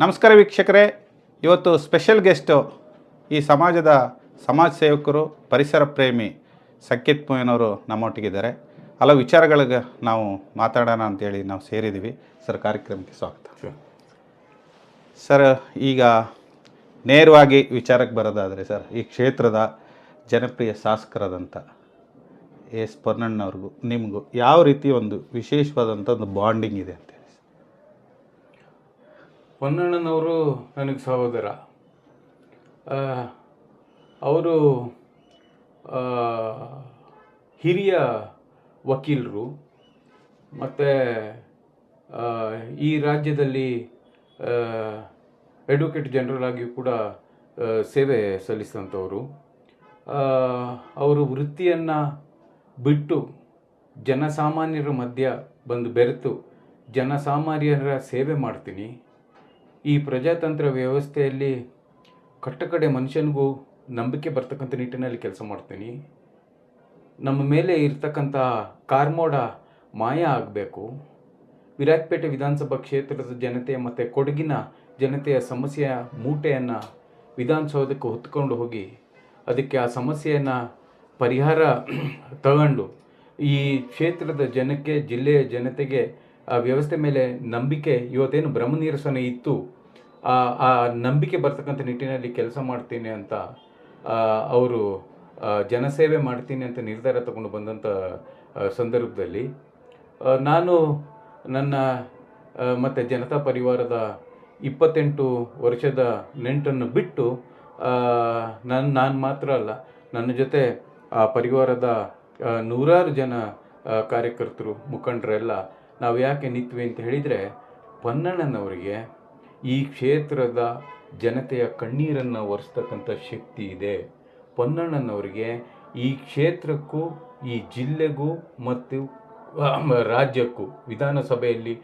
ನಮಸ್ಕಾರ ವೀಕ್ಷಕರೇ. ಇವತ್ತು ಸ್ಪೆಷಲ್ ಗೆಸ್ಟು ಈ ಸಮಾಜದ ಸಮಾಜ ಸೇವಕರು ಪರಿಸರ ಪ್ರೇಮಿ ಸಂಕೇತ್ ಪೂಯನವರು ನಮ್ಮೊಟ್ಟಿಗಿದ್ದಾರೆ. ಹಲವು ವಿಚಾರಗಳಿಗೆ ನಾವು ಮಾತಾಡೋಣ ಅಂತೇಳಿ ನಾವು ಸೇರಿದ್ದೀವಿ. ಸರ್ ಕಾರ್ಯಕ್ರಮಕ್ಕೆ ಸ್ವಾಗತ. ಸರ್ ಈಗ ನೇರವಾಗಿ ವಿಚಾರಕ್ಕೆ ಬರೋದಾದರೆ ಸರ್ ಈ ಕ್ಷೇತ್ರದ ಜನಪ್ರಿಯ ಶಾಸಕರಾದಂಥ ಎಸ್ ಪೊನ್ನಣ್ಣವ್ರಿಗೂ ನಿಮಗೂ ಯಾವ ರೀತಿ ಒಂದು ವಿಶೇಷವಾದಂಥ ಒಂದು ಬಾಂಡಿಂಗ್ ಇದೆ ಅಂತೇಳಿ ಹೊನ್ನಣ್ಣನವರು ನನಗೆ ಸಹೋದರ. ಅವರು ಹಿರಿಯ ವಕೀಲರು ಮತ್ತು ಈ ರಾಜ್ಯದಲ್ಲಿ ಅಡ್ವೊಕೇಟ್ ಜನರಲ್ ಆಗಿಯೂ ಕೂಡ ಸೇವೆ ಸಲ್ಲಿಸಿದಂಥವರು. ಅವರು ವೃತ್ತಿಯನ್ನು ಬಿಟ್ಟು ಜನಸಾಮಾನ್ಯರ ಮಧ್ಯ ಬಂದು ಬೆರೆತು ಜನಸಾಮಾನ್ಯರ ಸೇವೆ ಮಾಡ್ತೀನಿ. ಈ ಪ್ರಜಾತಂತ್ರ ವ್ಯವಸ್ಥೆಯಲ್ಲಿ ಕಟ್ಟಕಡೆ ಮನುಷ್ಯನಿಗೂ ನಂಬಿಕೆ ಬರ್ತಕ್ಕಂಥ ನಿಟ್ಟಿನಲ್ಲಿ ಕೆಲಸ ಮಾಡ್ತೀನಿ. ನಮ್ಮ ಮೇಲೆ ಇರ್ತಕ್ಕಂಥ ಕಾರ್ಮೋಡ ಮಾಯ ಆಗಬೇಕು. ವಿರಾಜಪೇಟೆ ವಿಧಾನಸಭಾ ಕ್ಷೇತ್ರದ ಜನತೆ ಮತ್ತು ಕೊಡಗಿನ ಜನತೆಯ ಸಮಸ್ಯೆಯ ಮೂಟೆಯನ್ನು ವಿಧಾನಸೌಧಕ್ಕೆ ಹೊತ್ಕೊಂಡು ಹೋಗಿ ಅದಕ್ಕೆ ಆ ಸಮಸ್ಯೆಯನ್ನು ಪರಿಹಾರ ತಗೊಂಡು ಈ ಕ್ಷೇತ್ರದ ಜನಕ್ಕೆ, ಜಿಲ್ಲೆಯ ಜನತೆಗೆ ವ್ಯವಸ್ಥೆ ಮೇಲೆ ನಂಬಿಕೆ, ಇವತ್ತೇನು ಬ್ರಹ್ಮನಿರಸನೆ ಇತ್ತು, ಆ ನಂಬಿಕೆ ಬರ್ತಕ್ಕಂಥ ನಿಟ್ಟಿನಲ್ಲಿ ಕೆಲಸ ಮಾಡ್ತೀನಿ ಅಂತ ಅವರು ಜನಸೇವೆ ಮಾಡ್ತೀನಿ ಅಂತ ನಿರ್ಧಾರ ತಗೊಂಡು ಬಂದಂಥ ಸಂದರ್ಭದಲ್ಲಿ ನಾನು ನನ್ನ ಮತ್ತು ಜನತಾ ಪರಿವಾರದ ಇಪ್ಪತ್ತೆಂಟು ವರ್ಷದ ನೆಂಟನ್ನು ಬಿಟ್ಟು ನನ್ನ ನಾನು ಮಾತ್ರ ಅಲ್ಲ, ನನ್ನ ಜೊತೆ ಆ ಪರಿವಾರದ ನೂರಾರು ಜನ ಕಾರ್ಯಕರ್ತರು, ಮುಖಂಡರೆಲ್ಲ ನಾವು ಯಾಕೆ ನಿಂತ್ವಿ ಅಂತ ಹೇಳಿದರೆ ಪನ್ನಣ್ಣನವರಿಗೆ ಈ ಕ್ಷೇತ್ರದ ಜನತೆಯ ಕಣ್ಣೀರನ್ನು ಒರೆಸ್ತಕ್ಕಂಥ ಶಕ್ತಿ ಇದೆ. ಪೊನ್ನಣ್ಣನವರಿಗೆ ಈ ಕ್ಷೇತ್ರಕ್ಕೂ, ಈ ಜಿಲ್ಲೆಗೂ ಮತ್ತು ರಾಜ್ಯಕ್ಕೂ, ವಿಧಾನಸಭೆಯಲ್ಲಿ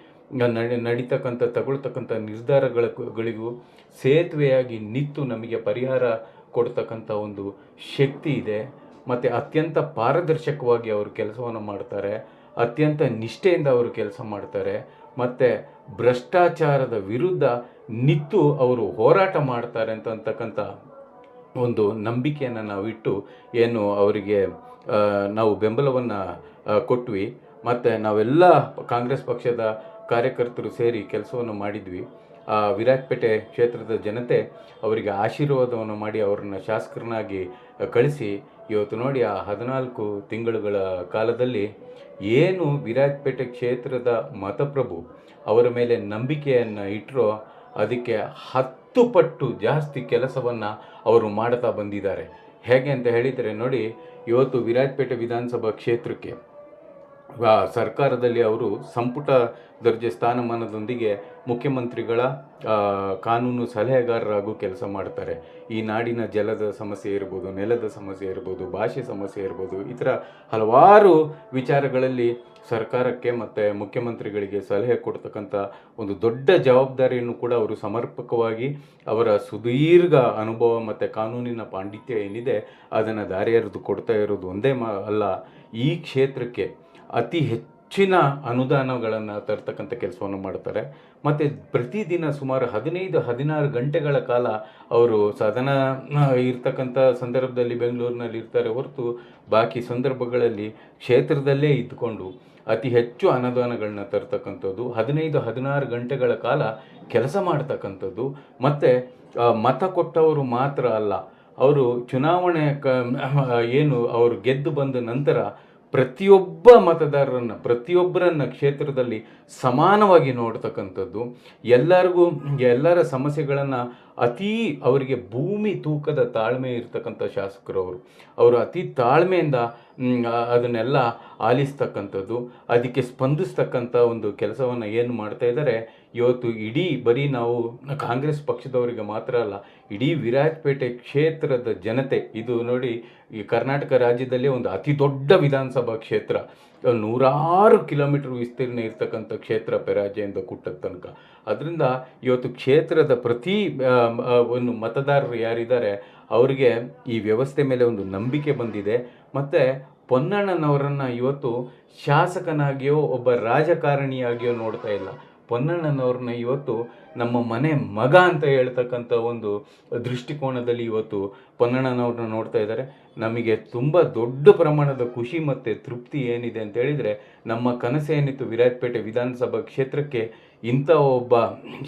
ನಡೆ, ನಡೀತಕ್ಕಂಥ, ತಗೊಳ್ತಕ್ಕಂಥ ನಿರ್ಧಾರಗಳಿಗೂ ಸೇತುವೆಯಾಗಿ ನಿಂತು ನಮಗೆ ಪರಿಹಾರ ಕೊಡ್ತಕ್ಕಂಥ ಒಂದು ಶಕ್ತಿ ಇದೆ. ಮತ್ತು ಅತ್ಯಂತ ಪಾರದರ್ಶಕವಾಗಿ ಅವರು ಕೆಲಸವನ್ನು ಮಾಡ್ತಾರೆ. ಅತ್ಯಂತ ನಿಷ್ಠೆಯಿಂದ ಅವರು ಕೆಲಸ ಮಾಡ್ತಾರೆ. ಮತ್ತು ಭ್ರಷ್ಟಾಚಾರದ ವಿರುದ್ಧ ನಿತ್ತು ಅವರು ಹೋರಾಟ ಮಾಡ್ತಾರೆ ಅಂತ ಅಂತಕ್ಕಂಥ ಒಂದು ನಂಬಿಕೆಯನ್ನು ನಾವಿಟ್ಟು ಏನು ಅವರಿಗೆ ನಾವು ಬೆಂಬಲವನ್ನು ಕೊಟ್ವಿ. ಮತ್ತು ನಾವೆಲ್ಲ ಕಾಂಗ್ರೆಸ್ ಪಕ್ಷದ ಕಾರ್ಯಕರ್ತರು ಸೇರಿ ಕೆಲಸವನ್ನು ಮಾಡಿದ್ವಿ. ಆ ವಿರಾಜಪೇಟೆ ಕ್ಷೇತ್ರದ ಜನತೆ ಅವರಿಗೆ ಆಶೀರ್ವಾದವನ್ನು ಮಾಡಿ ಅವರನ್ನು ಶಾಸಕರನ್ನಾಗಿ ಕಳಿಸಿ. ಇವತ್ತು ನೋಡಿ ಆ ಹದಿನಾಲ್ಕು ತಿಂಗಳುಗಳ ಕಾಲದಲ್ಲಿ ಏನು ವಿರಾಜಪೇಟೆ ಕ್ಷೇತ್ರದ ಮತಪ್ರಭು ಅವರ ಮೇಲೆ ನಂಬಿಕೆಯನ್ನು ಇಟ್ಟರೋ ಅದಕ್ಕೆ ಹತ್ತು ಪಟ್ಟು ಜಾಸ್ತಿ ಕೆಲಸವನ್ನು ಅವರು ಮಾಡ್ತಾ ಬಂದಿದ್ದಾರೆ. ಹೇಗೆ ಅಂತ ಹೇಳಿದರೆ ನೋಡಿ, ಇವತ್ತು ವಿರಾಜಪೇಟೆ ವಿಧಾನಸಭಾ ಕ್ಷೇತ್ರಕ್ಕೆ ಸರ್ಕಾರದಲ್ಲಿ ಅವರು ಸಂಪುಟ ದರ್ಜೆ ಸ್ಥಾನಮಾನದೊಂದಿಗೆ ಮುಖ್ಯಮಂತ್ರಿಗಳ ಕಾನೂನು ಸಲಹೆಗಾರರಾಗೂ ಕೆಲಸ ಮಾಡ್ತಾರೆ. ಈ ನಾಡಿನ ಜಲದ ಸಮಸ್ಯೆ ಇರ್ಬೋದು, ನೆಲದ ಸಮಸ್ಯೆ ಇರ್ಬೋದು, ಭಾಷೆ ಸಮಸ್ಯೆ ಇರ್ಬೋದು, ಈ ಥರ ಹಲವಾರು ವಿಚಾರಗಳಲ್ಲಿ ಸರ್ಕಾರಕ್ಕೆ ಮತ್ತು ಮುಖ್ಯಮಂತ್ರಿಗಳಿಗೆ ಸಲಹೆ ಕೊಡ್ತಕ್ಕಂಥ ಒಂದು ದೊಡ್ಡ ಜವಾಬ್ದಾರಿಯನ್ನು ಕೂಡ ಅವರು ಸಮರ್ಪಕವಾಗಿ ಅವರ ಸುದೀರ್ಘ ಅನುಭವ ಮತ್ತು ಕಾನೂನಿನ ಪಾಂಡಿತ್ಯ ಏನಿದೆ ಅದನ್ನು ದಾರಿ ಎರೆದು ಕೊಡ್ತಾ ಇರೋದು ಒಂದೇ ಮಾ, ಅಲ್ಲ. ಈ ಕ್ಷೇತ್ರಕ್ಕೆ ಅತಿ ಹೆಚ್ಚಿನ ಅನುದಾನಗಳನ್ನು ತರ್ತಕ್ಕಂಥ ಕೆಲಸವನ್ನು ಮಾಡ್ತಾರೆ. ಮತ್ತು ಪ್ರತಿದಿನ ಸುಮಾರು ಹದಿನೈದು, ಹದಿನಾರು ಗಂಟೆಗಳ ಕಾಲ ಅವರು ಸದನ ಇರ್ತಕ್ಕಂಥ ಸಂದರ್ಭದಲ್ಲಿ ಬೆಂಗಳೂರಿನಲ್ಲಿ ಇರ್ತಾರೆ ಹೊರತು ಬಾಕಿ ಸಂದರ್ಭಗಳಲ್ಲಿ ಕ್ಷೇತ್ರದಲ್ಲೇ ಇದ್ದುಕೊಂಡು ಅತಿ ಹೆಚ್ಚು ಅನುದಾನಗಳನ್ನ ತರ್ತಕ್ಕಂಥದ್ದು, ಹದಿನೈದು, ಹದಿನಾರು ಗಂಟೆಗಳ ಕಾಲ ಕೆಲಸ ಮಾಡ್ತಕ್ಕಂಥದ್ದು. ಮತ್ತು ಮತ ಕೊಟ್ಟವರು ಮಾತ್ರ ಅಲ್ಲ, ಅವರು ಚುನಾವಣೆ ಕ ಏನು ಅವರು ಗೆದ್ದು ಬಂದ ನಂತರ ಪ್ರತಿಯೊಬ್ಬ ಮತದಾರರನ್ನು ಪ್ರತಿಯೊಬ್ಬರನ್ನ ಕ್ಷೇತ್ರದಲ್ಲಿ ಸಮಾನವಾಗಿ ನೋಡ್ತಕ್ಕಂಥದ್ದು ಎಲ್ಲರಿಗೂ ಎಲ್ಲರ ಸಮಸ್ಯೆಗಳನ್ನು ಅತೀ ಅವರಿಗೆ ಭೂಮಿ ತೂಕದ ತಾಳ್ಮೆ ಇರ್ತಕ್ಕಂಥ ಶಾಸಕರು ಅವರು ಅವರು ಅತಿ ತಾಳ್ಮೆಯಿಂದ ಅದನ್ನೆಲ್ಲ ಆಲಿಸ್ತಕ್ಕಂಥದ್ದು, ಅದಕ್ಕೆ ಸ್ಪಂದಿಸ್ತಕ್ಕಂಥ ಒಂದು ಕೆಲಸವನ್ನು ಏನು ಮಾಡ್ತಾ ಇದ್ದಾರೆ, ಇವತ್ತು ಇಡೀ ಬರೀ ನಾವು ಕಾಂಗ್ರೆಸ್ ಪಕ್ಷದವರಿಗೆ ಮಾತ್ರ ಅಲ್ಲ, ಇಡೀ ವಿರಾಜಪೇಟೆ ಕ್ಷೇತ್ರದ ಜನತೆ, ಇದು ನೋಡಿ ಈ ಕರ್ನಾಟಕ ರಾಜ್ಯದಲ್ಲೇ ಒಂದು ಅತಿ ದೊಡ್ಡ ವಿಧಾನಸಭಾ ಕ್ಷೇತ್ರ. ನೂರಾರು ಕಿಲೋಮೀಟರ್ ವಿಸ್ತೀರ್ಣ ಇರ್ತಕ್ಕಂಥ ಕ್ಷೇತ್ರ ಪೆರಾಜೆಯಿಂದ ಕುಟ್ಟದ ತನಕ. ಅದರಿಂದ ಇವತ್ತು ಕ್ಷೇತ್ರದ ಪ್ರತಿ ಒಂದು ಮತದಾರರು ಯಾರಿದ್ದಾರೆ, ಅವರಿಗೆ ಈ ವ್ಯವಸ್ಥೆ ಮೇಲೆ ಒಂದು ನಂಬಿಕೆ ಬಂದಿದೆ. ಮತ್ತು ಪೊನ್ನಣ್ಣನವರನ್ನು ಇವತ್ತು ಶಾಸಕನಾಗಿಯೋ, ಒಬ್ಬ ರಾಜಕಾರಣಿಯಾಗಿಯೋ ನೋಡ್ತಾ ಇಲ್ಲ. ಪೊನ್ನಣ್ಣನವ್ರನ್ನ ಇವತ್ತು ನಮ್ಮ ಮನೆ ಮಗ ಅಂತ ಹೇಳ್ತಕ್ಕಂಥ ಒಂದು ದೃಷ್ಟಿಕೋನದಲ್ಲಿ ಇವತ್ತು ಪೊನ್ನಣ್ಣನವ್ರನ್ನ ನೋಡ್ತಾ ಇದ್ದಾರೆ. ನಮಗೆ ತುಂಬ ದೊಡ್ಡ ಪ್ರಮಾಣದ ಖುಷಿ ಮತ್ತು ತೃಪ್ತಿ ಏನಿದೆ ಅಂತ ಹೇಳಿದರೆ ನಮ್ಮ ಕನಸೇನಿತ್ತು ವಿರಾಜ್ಪೇಟೆ ವಿಧಾನಸಭಾ ಕ್ಷೇತ್ರಕ್ಕೆ ಇಂಥ ಒಬ್ಬ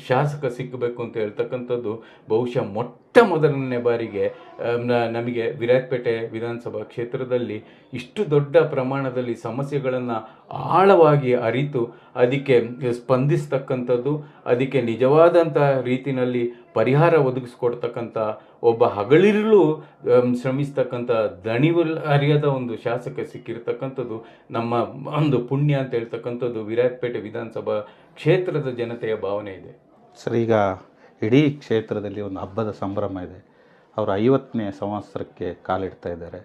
ಶಾಸಕ ಸಿಕ್ಕಬೇಕು ಅಂತ ಹೇಳ್ತಕ್ಕಂಥದ್ದು ಬಹುಶಃ ಮೊಟ್ಟ ಮೊದಲನೇ ಬಾರಿಗೆ ನಮಗೆ ವಿರಾಟ್ಪೇಟೆ ವಿಧಾನಸಭಾ ಕ್ಷೇತ್ರದಲ್ಲಿ ಇಷ್ಟು ದೊಡ್ಡ ಪ್ರಮಾಣದಲ್ಲಿ ಸಮಸ್ಯೆಗಳನ್ನು ಆಳವಾಗಿ ಅರಿತು, ಅದಕ್ಕೆ ಸ್ಪಂದಿಸ್ತಕ್ಕಂಥದ್ದು, ಅದಕ್ಕೆ ನಿಜವಾದಂಥ ರೀತಿನಲ್ಲಿ ಪರಿಹಾರ ಒದಗಿಸ್ಕೊಡ್ತಕ್ಕಂಥ ಒಬ್ಬ ಆಮ್, ಶ್ರಮಿಸ್ತಕ್ಕಂಥ ದಣಿವಲ್ ಅರಿಯದ ಒಂದು ಶಾಸಕ ಸಿಕ್ಕಿರ್ತಕ್ಕಂಥದ್ದು ನಮ್ಮ ಒಂದು ಪುಣ್ಯ ಅಂತ ಹೇಳ್ತಕ್ಕಂಥದ್ದು ವಿರಾಟ್ಪೇಟೆ ವಿಧಾನಸಭಾ ಕ್ಷೇತ್ರದ ಜನತೆಯ ಭಾವನೆ ಇದೆ. ಸರ್ ಈಗ ಇಡೀ ಕ್ಷೇತ್ರದಲ್ಲಿ ಒಂದು ಹಬ್ಬದ ಸಂಭ್ರಮ ಇದೆ. ಅವರು ಐವತ್ತನೇ ಸಂವತ್ಸರಕ್ಕೆ ಕಾಲಿಡ್ತಾ ಇದ್ದಾರೆ.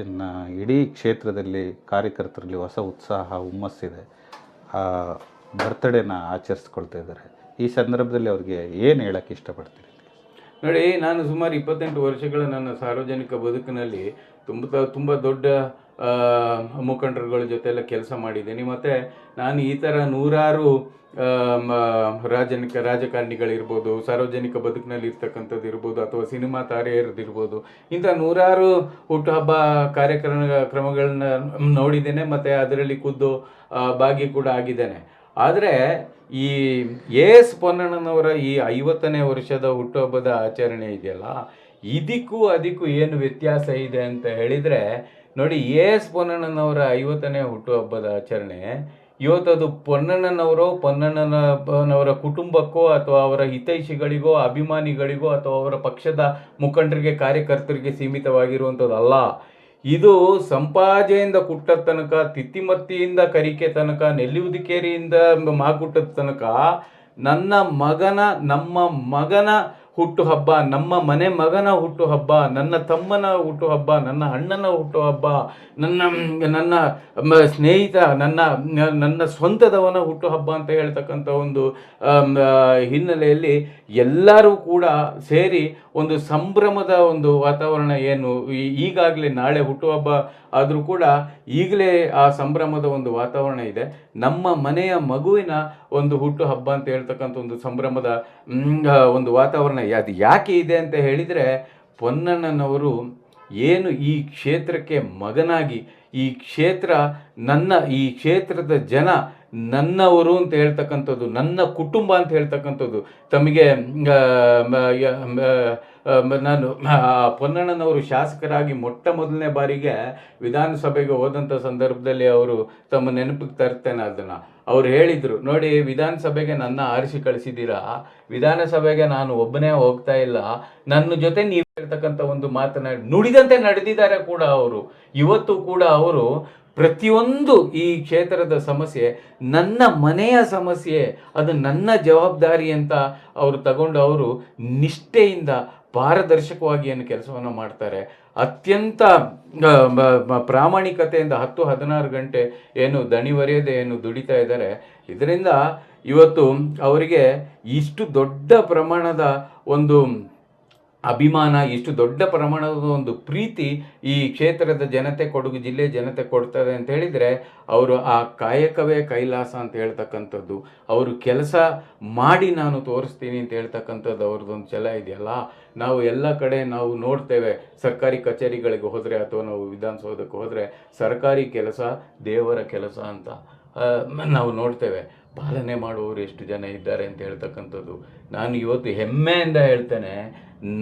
ಇನ್ನು ಇಡೀ ಕ್ಷೇತ್ರದಲ್ಲಿ ಕಾರ್ಯಕರ್ತರಲ್ಲಿ ಹೊಸ ಉತ್ಸಾಹ ಹುಮ್ಮಸ್ಸಿದೆ. ಬರ್ತ್ಡೇನ ಆಚರಿಸ್ಕೊಳ್ತಾ ಇದ್ದಾರೆ. ಈ ಸಂದರ್ಭದಲ್ಲಿ ಅವ್ರಿಗೆ ಏನು ಹೇಳಕ್ಕೆ ಇಷ್ಟಪಡ್ತೀರಿ? ನೋಡಿ, ನಾನು ಸುಮಾರು ಇಪ್ಪತ್ತೆಂಟು ವರ್ಷಗಳ ನನ್ನ ಸಾರ್ವಜನಿಕ ಬದುಕಿನಲ್ಲಿ ತುಂಬ ತುಂಬ ದೊಡ್ಡ ಮುಖಂಡರುಗಳ ಜೊತೆ ಎಲ್ಲ ಕೆಲಸ ಮಾಡಿದ್ದೀನಿ. ಮತ್ತು ನಾನು ಈ ಥರ ನೂರಾರು ರಾಜನಿಕ, ರಾಜಕಾರಣಿಗಳಿರ್ಬೋದು, ಸಾರ್ವಜನಿಕ ಬದುಕಿನಲ್ಲಿ ಇರ್ತಕ್ಕಂಥದ್ದು ಇರ್ಬೋದು, ಅಥವಾ ಸಿನಿಮಾ ತಾರೆಯರದಿರ್ಬೋದು, ಇಂಥ ನೂರಾರು ಹುಟ್ಟುಹಬ್ಬ ಕಾರ್ಯಕ್ರಮ, ಕ್ರಮಗಳನ್ನ ನೋಡಿದ್ದೇನೆ. ಮತ್ತು ಅದರಲ್ಲಿ ಖುದ್ದು ಭಾಗಿ ಕೂಡ ಆಗಿದ್ದೇನೆ. ಆದರೆ ಈ ಎ ಎಸ್ ಪೊನ್ನಣ್ಣನವರ ಈ ಐವತ್ತನೇ ವರ್ಷದ ಹುಟ್ಟುಹಬ್ಬದ ಆಚರಣೆ ಇದೆಯಲ್ಲ, ಇದಕ್ಕೂ ಅದಕ್ಕೂ ಏನು ವ್ಯತ್ಯಾಸ ಇದೆ ಅಂತ ಹೇಳಿದರೆ, ನೋಡಿ ಎ ಎಸ್ ಪೊನ್ನಣ್ಣನವರ ಐವತ್ತನೇ ಹುಟ್ಟುಹಬ್ಬದ ಆಚರಣೆ, ಇವತ್ತದು ಪೊನ್ನಣ್ಣನವರೋ, ಪೊನ್ನಣ್ಣನವರ ಕುಟುಂಬಕ್ಕೋ ಅಥವಾ ಅವರ ಹಿತೈಷಿಗಳಿಗೋ, ಅಭಿಮಾನಿಗಳಿಗೋ ಅಥವಾ ಅವರ ಪಕ್ಷದ ಮುಖಂಡರಿಗೆ, ಕಾರ್ಯಕರ್ತರಿಗೆ ಸೀಮಿತವಾಗಿರುವಂಥದ್ದಲ್ಲ. ಇದು ಸಂಪಾಜೆಯಿಂದ ಕುಟ್ಟ ತನಕ ತಿತ್ತಿಮತ್ತಿಯಿಂದ ಕರಿಕೆ ತನಕ ನೆಲ್ಲಿಯುದಿಕೇರಿಯಿಂದ ಮಾಕುಟ್ಟದ ತನಕ ನನ್ನ ಮಗನ ನಮ್ಮ ಮಗನ ಹುಟ್ಟುಹಬ್ಬ, ನಮ್ಮ ಮನೆ ಮಗನ ಹುಟ್ಟುಹಬ್ಬ, ನನ್ನ ತಮ್ಮನ ಹುಟ್ಟುಹಬ್ಬ, ನನ್ನ ಅಣ್ಣನ ಹುಟ್ಟುಹಬ್ಬ, ನನ್ನ ನನ್ನ ಸ್ನೇಹಿತ, ನನ್ನ ನನ್ನ ಸ್ವಂತದವನ ಹುಟ್ಟುಹಬ್ಬ ಅಂತ ಹೇಳ್ತಕ್ಕಂಥ ಒಂದು ಹಿನ್ನೆಲೆಯಲ್ಲಿ ಎಲ್ಲರೂ ಕೂಡ ಸೇರಿ ಒಂದು ಸಂಭ್ರಮದ ಒಂದು ವಾತಾವರಣ ಏನು ಈಗಾಗಲೇ ನಾಳೆ ಹುಟ್ಟುಹಬ್ಬ ಆದರೂ ಕೂಡ ಈಗಲೇ ಆ ಸಂಭ್ರಮದ ಒಂದು ವಾತಾವರಣ ಇದೆ. ನಮ್ಮ ಮನೆಯ ಮಗುವಿನ ಒಂದು ಹುಟ್ಟು ಹಬ್ಬ ಅಂತ ಹೇಳ್ತಕ್ಕಂಥ ಒಂದು ಸಂಭ್ರಮದ ಒಂದು ವಾತಾವರಣ ಅದು ಯಾಕೆ ಇದೆ ಅಂತ ಹೇಳಿದರೆ, ಪೊನ್ನಣ್ಣನವರು ಏನು ಈ ಕ್ಷೇತ್ರಕ್ಕೆ ಮಗನಾಗಿ, ಈ ಕ್ಷೇತ್ರ ನನ್ನ, ಈ ಕ್ಷೇತ್ರದ ಜನ ನನ್ನವರು ಅಂತ ಹೇಳ್ತಕ್ಕಂಥದ್ದು, ನನ್ನ ಕುಟುಂಬ ಅಂತ ಹೇಳ್ತಕ್ಕಂಥದ್ದು, ತಮಗೆ ನಾನು ಪೊನ್ನಣ್ಣನವರು ಶಾಸಕರಾಗಿ ಮೊಟ್ಟ ಮೊದಲನೇ ಬಾರಿಗೆ ವಿಧಾನಸಭೆಗೆ ಹೋದಂಥ ಸಂದರ್ಭದಲ್ಲಿ ಅವರು ತಮ್ಮ ನೆನಪಿಗೆ ತರ್ತೇನೆ ಅದನ್ನು. ಅವ್ರು ಹೇಳಿದರು, ನೋಡಿ, ವಿಧಾನಸಭೆಗೆ ನನ್ನ ಆರಿಸಿ ಕಳಿಸಿದ್ದೀರಾ? ವಿಧಾನಸಭೆಗೆ ನಾನು ಒಬ್ಬನೇ ಹೋಗ್ತಾ ಇಲ್ಲ. ನನ್ನ ಜೊತೆ ನೀವು ಹೇಳ್ತಕ್ಕಂಥ ಒಂದು ಮಾತನಾಡಿ ನುಡಿದಂತೆ ನಡೆದಿದ್ದಾರೆ ಕೂಡ ಅವರು. ಇವತ್ತು ಕೂಡ ಅವರು ಪ್ರತಿಯೊಂದು ಈ ಕ್ಷೇತ್ರದ ಸಮಸ್ಯೆ, ನನ್ನ ಮನೆಯ ಸಮಸ್ಯೆ, ಅದು ನನ್ನ ಜವಾಬ್ದಾರಿ ಅಂತ ಅವರು ತಗೊಂಡು ಅವರು ನಿಷ್ಠೆಯಿಂದ ಪಾರದರ್ಶಕವಾಗಿ ಏನು ಕೆಲಸವನ್ನು ಮಾಡ್ತಾರೆ, ಅತ್ಯಂತ ಪ್ರಾಮಾಣಿಕತೆಯಿಂದ ಹತ್ತು ಹದಿನಾರು ಗಂಟೆ ಏನು ದಣಿವರಿಯದೆ ಏನು ದುಡಿತಾ ಇದ್ದಾರೆ. ಇದರಿಂದ ಇವತ್ತು ಅವರಿಗೆ ಇಷ್ಟು ದೊಡ್ಡ ಪ್ರಮಾಣದ ಒಂದು ಅಭಿಮಾನ ಇಷ್ಟು ದೊಡ್ಡ ಪ್ರಮಾಣದ ಒಂದು ಪ್ರೀತಿ ಈ ಕ್ಷೇತ್ರದ ಜನತೆ ಕೊಡಗು ಜಿಲ್ಲೆ ಜನತೆ ಕೊಡ್ತದೆ ಅಂತ ಹೇಳಿದರೆ ಅವರು ಆ ಕಾಯಕವೇ ಕೈಲಾಸ ಅಂತ ಹೇಳ್ತಕ್ಕಂಥದ್ದು. ಅವರು ಕೆಲಸ ಮಾಡಿ ನಾನು ತೋರಿಸ್ತೀನಿ ಅಂತ ಹೇಳ್ತಕ್ಕಂಥದ್ದು ಅವ್ರದ್ದೊಂದು ಛಲ ಇದೆಯಲ್ಲ? ನಾವು ಎಲ್ಲ ಕಡೆ ನಾವು ನೋಡ್ತೇವೆ, ಸರ್ಕಾರಿ ಕಚೇರಿಗಳಿಗೆ ಹೋದರೆ ಅಥವಾ ನಾವು ವಿಧಾನಸೌಧಕ್ಕೆ ಹೋದರೆ ಸರ್ಕಾರಿ ಕೆಲಸ, ದೇವರ ಕೆಲಸ ಅಂತ. ನಾವು ನೋಡ್ತೇವೆ. ಪಾಲನೆ ಮಾಡುವವರು ಎಷ್ಟು ಜನ ಇದ್ದಾರೆ ಅಂತ ಹೇಳ್ತಕ್ಕಂಥದ್ದು. ನಾನು ಇವತ್ತು ಹೆಮ್ಮೆಯಿಂದ ಹೇಳ್ತೇನೆ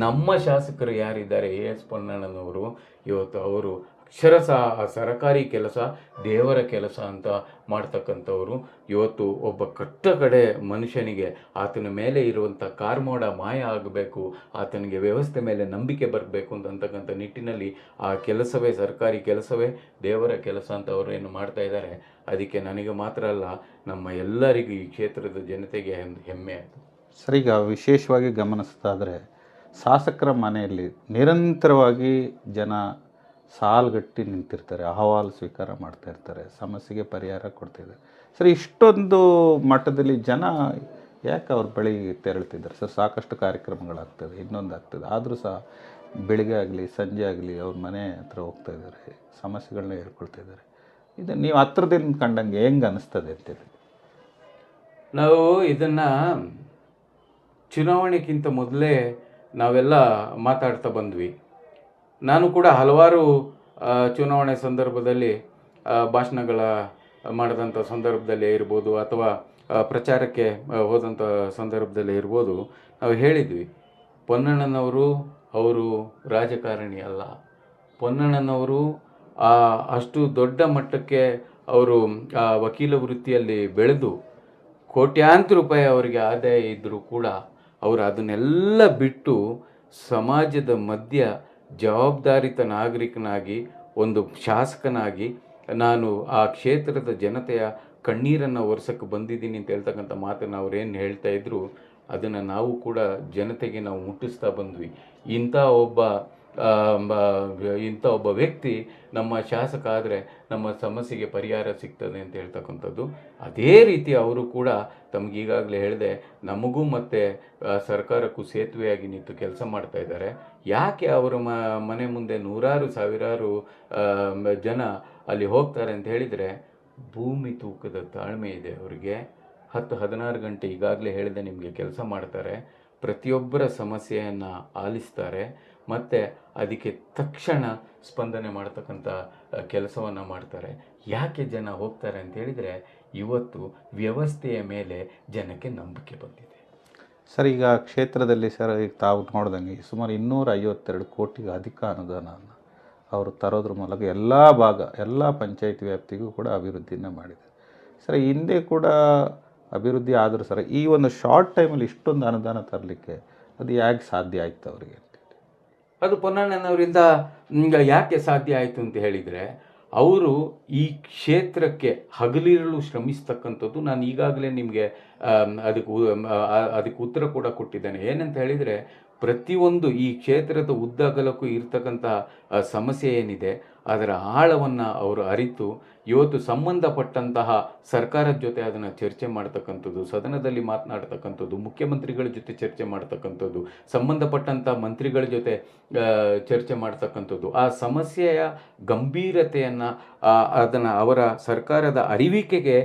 ನಮ್ಮ ಶಾಸಕರು ಯಾರಿದ್ದಾರೆ, ಎ ಎಸ್ ಪೊನ್ನಣ್ಣನವರು, ಇವತ್ತು ಅವರು ಅಕ್ಷರಶಃ ಆ ಸರಕಾರಿ ಕೆಲಸ, ದೇವರ ಕೆಲಸ ಅಂತ ಮಾಡ್ತಕ್ಕಂಥವ್ರು. ಇವತ್ತು ಒಬ್ಬ ಕಟ್ಟ ಕಡೆ ಮನುಷ್ಯನಿಗೆ ಆತನ ಮೇಲೆ ಇರುವಂಥ ಕಾರ್ಮೋಡ ಮಾಯ ಆಗಬೇಕು, ಆತನಿಗೆ ವ್ಯವಸ್ಥೆ ಮೇಲೆ ನಂಬಿಕೆ ಬರಬೇಕು ಅಂತಕ್ಕಂಥ ನಿಟ್ಟಿನಲ್ಲಿ ಆ ಕೆಲಸವೇ, ಸರ್ಕಾರಿ ಕೆಲಸವೇ, ದೇವರ ಕೆಲಸ ಅಂತ ಅವರು ಏನು ಮಾಡ್ತಾ ಇದ್ದಾರೆ. ಅದಕ್ಕೆ ನನಗೆ ಮಾತ್ರ ಅಲ್ಲ, ನಮ್ಮ ಎಲ್ಲರಿಗೂ ಈ ಕ್ಷೇತ್ರದ ಜನತೆಗೆ ಹೆಮ್ಮೆ ಆಯಿತು ಸರ್, ಈಗ ವಿಶೇಷವಾಗಿ ಗಮನಿಸ್ತಾದರೆ ಶಾಸಕರ ಮನೆಯಲ್ಲಿ ನಿರಂತರವಾಗಿ ಜನ ಸಾಲುಗಟ್ಟಿ ನಿಂತಿರ್ತಾರೆ, ಅಹವಾಲು ಸ್ವೀಕಾರ ಮಾಡ್ತಾ ಇರ್ತಾರೆ, ಸಮಸ್ಯೆಗೆ ಪರಿಹಾರ ಕೊಡ್ತಿದ್ದಾರೆ ಸರ್, ಇಷ್ಟೊಂದು ಮಟ್ಟದಲ್ಲಿ ಜನ ಯಾಕೆ ಅವ್ರ ಬಳಿ ತೆರಳ್ತಿದ್ದಾರೆ? ಸರ್, ಸಾಕಷ್ಟು ಕಾರ್ಯಕ್ರಮಗಳಾಗ್ತದೆ ಇನ್ನೊಂದು ಆಗ್ತದೆ ಆದರೂ ಸಹ ಬೆಳಿಗ್ಗೆ ಆಗಲಿ, ಸಂಜೆ ಆಗಲಿ ಅವ್ರ ಮನೆ ಹತ್ರ ಹೋಗ್ತಾ ಇದ್ದಾರೆ ಸಮಸ್ಯೆಗಳನ್ನ ಹೇಳ್ಕೊಳ್ತಾ ಇದ್ದಾರೆ. ಇದು ನೀವು ಹತ್ರದಿಂದ ಕಂಡಂಗೆ ಹೆಂಗೆ ಅನಿಸ್ತದೆ ಅಂತೇಳಿ ನಾವು ಇದನ್ನು ಚುನಾವಣೆಗಿಂತ ಮೊದಲೇ ನಾವೆಲ್ಲ ಮಾತಾಡ್ತಾ ಬಂದ್ವಿ. ನಾನು ಕೂಡ ಹಲವಾರು ಚುನಾವಣೆ ಸಂದರ್ಭದಲ್ಲಿ ಭಾಷಣಗಳ ಮಾಡಿದಂಥ ಸಂದರ್ಭದಲ್ಲಿ ಇರ್ಬೋದು ಅಥವಾ ಪ್ರಚಾರಕ್ಕೆ ಹೋದಂಥ ಸಂದರ್ಭದಲ್ಲೇ ಇರ್ಬೋದು ನಾವು ಹೇಳಿದ್ವಿ. ಪೊನ್ನಣ್ಣನವರು ಅವರು ರಾಜಕಾರಣಿ ಅಲ್ಲ. ಪೊನ್ನಣ್ಣನವರು ಅಷ್ಟು ದೊಡ್ಡ ಮಟ್ಟಕ್ಕೆ ಅವರು ವಕೀಲ ವೃತ್ತಿಯಲ್ಲಿ ಬೆಳೆದು ಕೋಟ್ಯಾಂತರ ರೂಪಾಯಿ ಅವರಿಗೆ ಆದಾಯ ಇದ್ದರೂ ಕೂಡ ಅವರು ಅದನ್ನೆಲ್ಲ ಬಿಟ್ಟು ಸಮಾಜದ ಮಧ್ಯ ಜವಾಬ್ದಾರಿತ ನಾಗರಿಕನಾಗಿ, ಒಂದು ಶಾಸಕನಾಗಿ ನಾನು ಆ ಕ್ಷೇತ್ರದ ಜನತೆಯ ಕಣ್ಣೀರನ್ನು ಒರೆಸಕ್ಕೆ ಬಂದಿದ್ದೀನಿ ಅಂತ ಹೇಳ್ತಕ್ಕಂಥ ಮಾತನ್ನು ಅವ್ರೇನು ಹೇಳ್ತಾ ಇದ್ರು, ಅದನ್ನು ನಾವು ಕೂಡ ಜನತೆಗೆ ನಾವು ಮುಟ್ಟಿಸ್ತಾ ಬಂದ್ವಿ. ಇಂಥ ಒಬ್ಬ ಇಂಥ ಒಬ್ಬ ವ್ಯಕ್ತಿ ನಮ್ಮ ಶಾಸಕ ಆದರೆ ನಮ್ಮ ಸಮಸ್ಯೆಗೆ ಪರಿಹಾರ ಸಿಗ್ತದೆ ಅಂತ ಹೇಳ್ತಕ್ಕಂಥದ್ದು. ಅದೇ ರೀತಿ ಅವರು ಕೂಡ ತಮಗೀಗಾಗಲೇ ಹೇಳಿದೆ, ನಮಗೂ ಮತ್ತು ಸರ್ಕಾರಕ್ಕೂ ಸೇತುವೆಯಾಗಿ ನಿಂತು ಕೆಲಸ ಮಾಡ್ತಾ ಇದ್ದಾರೆ. ಯಾಕೆ ಅವರ ಮನೆ ಮುಂದೆ ನೂರಾರು, ಸಾವಿರಾರು ಜನ ಅಲ್ಲಿ ಹೋಗ್ತಾರೆ ಅಂತ ಹೇಳಿದರೆ, ಭೂಮಿ ತೂಕದ ತಾಳ್ಮೆ ಇದೆ ಅವರಿಗೆ. ಹತ್ತು, ಹದಿನಾರು ಗಂಟೆ ಈಗಾಗಲೇ ಹೇಳಿದೆ, ನಿಮಗೆ ಕೆಲಸ ಮಾಡ್ತಾರೆ. ಪ್ರತಿಯೊಬ್ಬರ ಸಮಸ್ಯೆಯನ್ನು ಆಲಿಸ್ತಾರೆ. ಮತ್ತು ಅದಕ್ಕೆ ತಕ್ಷಣ ಸ್ಪಂದನೆ ಮಾಡ್ತಕ್ಕಂಥ ಕೆಲಸವನ್ನು ಮಾಡ್ತಾರೆ. ಯಾಕೆ ಜನ ಹೋಗ್ತಾರೆ ಅಂತ ಹೇಳಿದರೆ, ಇವತ್ತು ವ್ಯವಸ್ಥೆಯ ಮೇಲೆ ಜನಕ್ಕೆ ನಂಬಿಕೆ ಬಂದಿದೆ. ಸರ್, ಈಗ ಕ್ಷೇತ್ರದಲ್ಲಿ ಸರ್, ಈಗ ತಾವು ನೋಡ್ದಂಗೆ ಸುಮಾರು ಇನ್ನೂರ ಐವತ್ತೆರಡು ಕೋಟಿಗೆ ಅಧಿಕ ಅನುದಾನವನ್ನು ಅವರು ತರೋದ್ರ ಮೂಲಕ ಎಲ್ಲ ಭಾಗ, ಎಲ್ಲ ಪಂಚಾಯತ್ ವ್ಯಾಪ್ತಿಗೂ ಕೂಡ ಅಭಿವೃದ್ಧಿಯನ್ನು ಮಾಡಿದ್ದಾರೆ ಸರ್ ಹಿಂದೆ ಕೂಡ ಅಭಿವೃದ್ಧಿ ಆದರೂ ಸರ್, ಈ ಒಂದು ಶಾರ್ಟ್ ಟೈಮಲ್ಲಿ ಇಷ್ಟೊಂದು ಅನುದಾನ ತರಲಿಕ್ಕೆ ಅದು ಯಾಕೆ ಸಾಧ್ಯ ಆಯ್ತು ಅವರಿಗೆ? ಅದು ಪೊನ್ನಣ್ಣನವರಿಂದ ಯಾಕೆ ಸಾಧ್ಯ ಆಯಿತು ಅಂತ ಹೇಳಿದರೆ, ಅವರು ಈ ಕ್ಷೇತ್ರಕ್ಕೆ ಹಗಲಿರಲು ಶ್ರಮಿಸ್ತಕ್ಕಂಥದ್ದು ನಾನು ಈಗಾಗಲೇ ನಿಮಗೆ ಅದಕ್ಕೆ ಅದಕ್ಕೆ ಉತ್ತರ ಕೂಡ ಕೊಟ್ಟಿದ್ದೇನೆ. ಏನಂತ ಹೇಳಿದರೆ, ಪ್ರತಿಯೊಂದು ಈ ಕ್ಷೇತ್ರದ ಉದ್ದಗಲಕ್ಕೂ ಇರ್ತಕ್ಕಂತಹ ಸಮಸ್ಯೆ ಏನಿದೆ ಅದರ ಆಳವನ್ನು ಅವರು ಅರಿತು ಇವತ್ತು ಸಂಬಂಧಪಟ್ಟಂತಹ ಸರ್ಕಾರದ ಜೊತೆ ಅದನ್ನು ಚರ್ಚೆ ಮಾಡ್ತಕ್ಕಂಥದ್ದು, ಸದನದಲ್ಲಿ ಮಾತನಾಡ್ತಕ್ಕಂಥದ್ದು, ಮುಖ್ಯಮಂತ್ರಿಗಳ ಜೊತೆ ಚರ್ಚೆ ಮಾಡ್ತಕ್ಕಂಥದ್ದು ಸಂಬಂಧಪಟ್ಟಂಥ ಮಂತ್ರಿಗಳ ಜೊತೆ ಚರ್ಚೆ ಮಾಡ್ತಕ್ಕಂಥದ್ದು, ಆ ಸಮಸ್ಯೆಯ ಗಂಭೀರತೆಯನ್ನು ಅದನ್ನು ಅವರ ಸರ್ಕಾರದ ಅರಿವಿಕೆಗೆ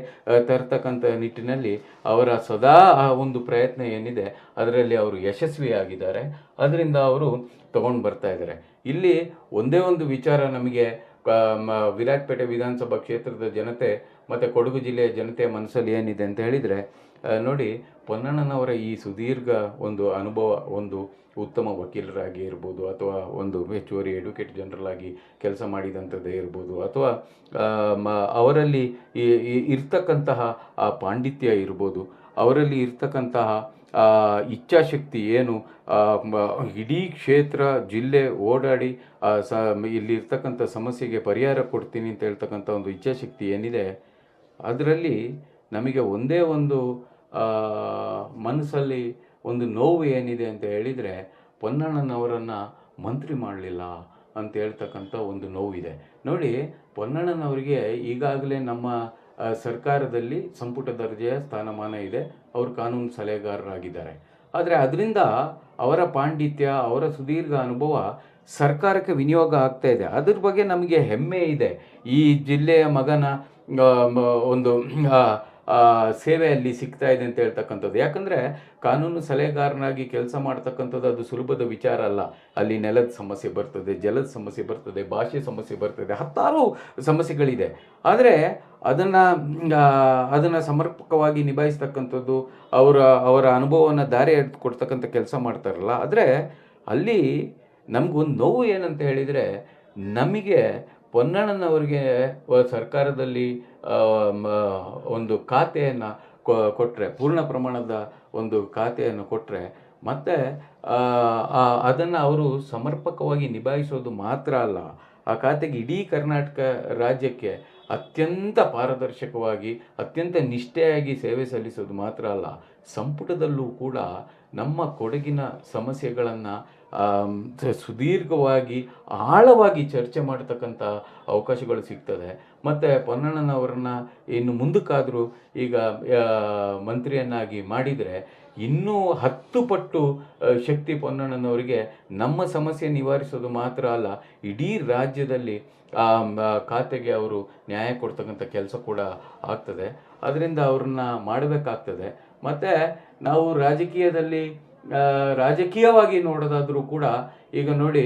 ತರ್ತಕ್ಕಂಥ ನಿಟ್ಟಿನಲ್ಲಿ ಅವರ ಸದಾ ಆ ಒಂದು ಪ್ರಯತ್ನ ಏನಿದೆ, ಅದರಲ್ಲಿ ಅವರು ಯಶಸ್ವಿಯಾಗಿದ್ದಾರೆ. ಅದರಿಂದ ಅವರು ತಗೊಂಡು ಬರ್ತಾ ಇದ್ದಾರೆ ಇಲ್ಲಿ ಒಂದೇ ಒಂದು ವಿಚಾರ ನಮಗೆ ವಿರಾಜಪೇಟೆ ವಿಧಾನಸಭಾ ಕ್ಷೇತ್ರದ ಜನತೆ ಮತ್ತು ಕೊಡಗು ಜಿಲ್ಲೆಯ ಜನತೆಯ ಮನಸ್ಸಲ್ಲಿ ಏನಿದೆ ಅಂತ ಹೇಳಿದರೆ ನೋಡಿ ಪೊನ್ನಣ್ಣನವರ ಈ ಸುದೀರ್ಘ ಒಂದು ಅನುಭವ, ಒಂದು ಉತ್ತಮ ವಕೀಲರಾಗಿ ಇರ್ಬೋದು, ಅಥವಾ ಒಂದು ಹೆಚ್ಚುವರಿ ಎಡ್ಯುಕೇಟ್ ಜನರಲ್ ಆಗಿ ಕೆಲಸ ಮಾಡಿದಂಥದ್ದೇ ಇರ್ಬೋದು, ಅಥವಾ ಅವರಲ್ಲಿ ಇರ್ತಕ್ಕಂತಹ ಆ ಪಾಂಡಿತ್ಯ ಇರ್ಬೋದು, ಅವರಲ್ಲಿ ಇರ್ತಕ್ಕಂತಹ ಇಚ್ಛಾಶಕ್ತಿ ಏನು? ಇಡೀ ಕ್ಷೇತ್ರ, ಜಿಲ್ಲೆ ಓಡಾಡಿ ಸ ಇಲ್ಲಿ ಇರ್ತಕ್ಕಂಥ ಸಮಸ್ಯೆಗೆ ಪರಿಹಾರ ಕೊಡ್ತೀನಿ ಅಂತ ಹೇಳ್ತಕ್ಕಂಥ ಒಂದು ಇಚ್ಛಾಶಕ್ತಿ ಏನಿದೆ, ಅದರಲ್ಲಿ ನಮಗೆ ಒಂದೇ ಒಂದು ಮನಸ್ಸಲ್ಲಿ ಒಂದು ನೋವು ಏನಿದೆ ಅಂತ ಹೇಳಿದರೆ, ಪೊನ್ನಣ್ಣನವರನ್ನು ಮಂತ್ರಿ ಮಾಡಲಿಲ್ಲ ಅಂತ ಹೇಳ್ತಕ್ಕಂಥ ಒಂದು ನೋವಿದೆ. ನೋಡಿ, ಪೊನ್ನಣ್ಣನವರಿಗೆ ಈಗಾಗಲೇ ನಮ್ಮ ಸರ್ಕಾರದಲ್ಲಿ ಸಂಪುಟ ದರ್ಜೆಯ ಸ್ಥಾನಮಾನ ಇದೆ. ಅವರು ಕಾನೂನು ಸಲಹೆಗಾರರಾಗಿದ್ದಾರೆ. ಆದರೆ ಅದರಿಂದ ಅವರ ಪಾಂಡಿತ್ಯ, ಅವರ ಸುದೀರ್ಘ ಅನುಭವ ಸರ್ಕಾರಕ್ಕೆ ವಿನಿಯೋಗ ಆಗ್ತಾ ಇದೆ. ಅದ್ರ ಬಗ್ಗೆ ನಮಗೆ ಹೆಮ್ಮೆ ಇದೆ. ಈ ಜಿಲ್ಲೆಯ ಮಗನ ಒಂದು ಸೇವೆ ಅಲ್ಲಿ ಸಿಗ್ತಾ ಇದೆ ಅಂತ ಹೇಳ್ತಕ್ಕಂಥದ್ದು. ಯಾಕಂದರೆ ಕಾನೂನು ಸಲಹೆಗಾರನಾಗಿ ಕೆಲಸ ಮಾಡ್ತಕ್ಕಂಥದ್ದು ಅದು ಸುಲಭದ ವಿಚಾರ ಅಲ್ಲ. ಅಲ್ಲಿ ನೆಲದ ಸಮಸ್ಯೆ ಬರ್ತದೆ, ಜಲದ ಸಮಸ್ಯೆ ಬರ್ತದೆ, ಭಾಷೆ ಸಮಸ್ಯೆ ಬರ್ತದೆ, ಹತ್ತಾರು ಸಮಸ್ಯೆಗಳಿದೆ. ಆದರೆ ಅದನ್ನು ಅದನ್ನು ಸಮರ್ಪಕವಾಗಿ ನಿಭಾಯಿಸ್ತಕ್ಕಂಥದ್ದು ಅವರ ಅವರ ಅನುಭವವನ್ನು ದಾರಿ ಕೊಡ್ತಕ್ಕಂಥ ಕೆಲಸ ಮಾಡ್ತಾರಲ್ಲ. ಆದರೆ ಅಲ್ಲಿ ನಮಗೊಂದು ನೋವು ಏನಂತ ಹೇಳಿದರೆ ನಮಗೆ ಪೊನ್ನಣ್ಣನವರಿಗೆ ಸರ್ಕಾರದಲ್ಲಿ ಒಂದು ಖಾತೆಯನ್ನು ಕೊಟ್ಟರೆ ಪೂರ್ಣ ಪ್ರಮಾಣದ ಒಂದು ಖಾತೆಯನ್ನು ಕೊಟ್ಟರೆ ಮತ್ತು ಅದನ್ನು ಅವರು ಸಮರ್ಪಕವಾಗಿ ನಿಭಾಯಿಸೋದು ಮಾತ್ರ ಅಲ್ಲ, ಆ ಖಾತೆಗೆ ಇಡೀ ಕರ್ನಾಟಕ ರಾಜ್ಯಕ್ಕೆ ಅತ್ಯಂತ ಪಾರದರ್ಶಕವಾಗಿ, ಅತ್ಯಂತ ನಿಷ್ಠೆಯಾಗಿ ಸೇವೆ ಸಲ್ಲಿಸೋದು ಮಾತ್ರ ಅಲ್ಲ, ಸಂಪುಟದಲ್ಲೂ ಕೂಡ ನಮ್ಮ ಕೊಡಗಿನ ಸಮಸ್ಯೆಗಳನ್ನು ಸುದೀರ್ಘವಾಗಿ ಆಳವಾಗಿ ಚರ್ಚೆ ಮಾಡತಕ್ಕಂಥ ಅವಕಾಶಗಳು ಸಿಗ್ತದೆ. ಮತ್ತು ಪೊನ್ನಣ್ಣನವ್ರನ್ನ ಇನ್ನು ಮುಂದಕ್ಕಾದರೂ ಈಗ ಮಂತ್ರಿಯನ್ನಾಗಿ ಮಾಡಿದರೆ ಇನ್ನೂ ಹತ್ತು ಪಟ್ಟು ಶಕ್ತಿ ಪೊನ್ನಣ್ಣನವರಿಗೆ ನಮ್ಮ ಸಮಸ್ಯೆ ನಿವಾರಿಸೋದು ಮಾತ್ರ ಅಲ್ಲ, ಇಡೀ ರಾಜ್ಯದಲ್ಲಿ ಖಾತೆಗೆ ಅವರು ನ್ಯಾಯ ಕೊಡ್ತಕ್ಕಂಥ ಕೆಲಸ ಕೂಡ ಆಗ್ತದೆ. ಅದರಿಂದ ಅವ್ರನ್ನ ಮಾಡಬೇಕಾಗ್ತದೆ. ಮತ್ತು ನಾವು ರಾಜಕೀಯದಲ್ಲಿ ರಾಜಕೀಯವಾಗಿ ನೋಡೋದಾದರೂ ಕೂಡ, ಈಗ ನೋಡಿ